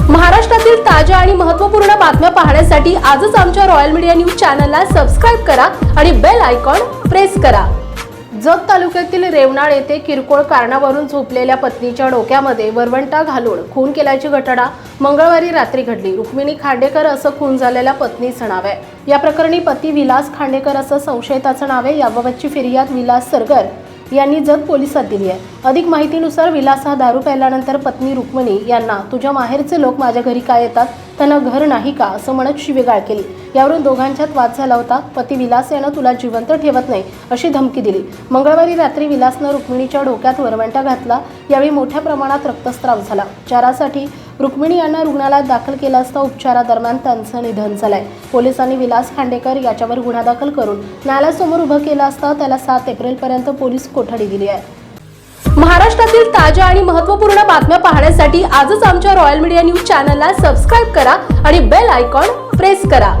महाराष्ट्रातील ताज्या आणि महत्त्वपूर्ण बातम्या पाहण्यासाठी आजच आमच्या रॉयल मीडिया न्यूज चॅनलला सबस्क्राईब करा आणि बेल आयकॉन प्रेस करा. जत तालुक्यातील रेवनाळ येथे किरकोळ कारणावरून झोपलेल्या पत्नीच्या डोक्यामध्ये वरवंटा घालून खून केल्याची घटना मंगळवारी रात्री घडली. रुक्मिणी खांडेकर असं खून झालेल्या पत्नीचं नाव आहे या प्रकरणी पती विलास खांडेकर असं संशयिताचं नाव आहे. याबाबतची फिर्याद विलास सरगर यांनी जत पोलिसात दिली आहे. अधिक माहितीनुसार विलास हा दारू प्यायल्यानंतर पत्नी रुक्मिणी यांना तुझ्या माहेरचे लोक माझ्या घरी काय येतात? त्यांना घर नाही का? असं म्हणत शिवेगाळ केली. यावरून दोघांच्यात वाद झाला होता. पती विलास यानं तुला जिवंत ठेवत नाही अशी धमकी दिली. मंगळवारी रात्री विलासनं रुक्मिणीच्या डोक्यात वरवंटा घातला. यावेळी मोठ्या प्रमाणात रक्तस्राव झाला. उपचारासाठी रुक्मिणी यांना रुग्णालयात दाखल केलं असता उपचारादरम्यान त्यांचं निधन झालंय. पोलिसांनी विलास खांडेकर याच्यावर गुन्हा दाखल करून न्यायालयासमोर उभं केलं असता त्याला सात एप्रिलपर्यंत पोलीस कोठडी दिली आहे. महाराष्ट्रातील ताज्या आणि महत्त्वपूर्ण बातम्या पाहण्यासाठी आजच आमच्या रॉयल मीडिया न्यूज चॅनलला सबस्क्राईब करा आणि बेल आयकॉन प्रेस करा.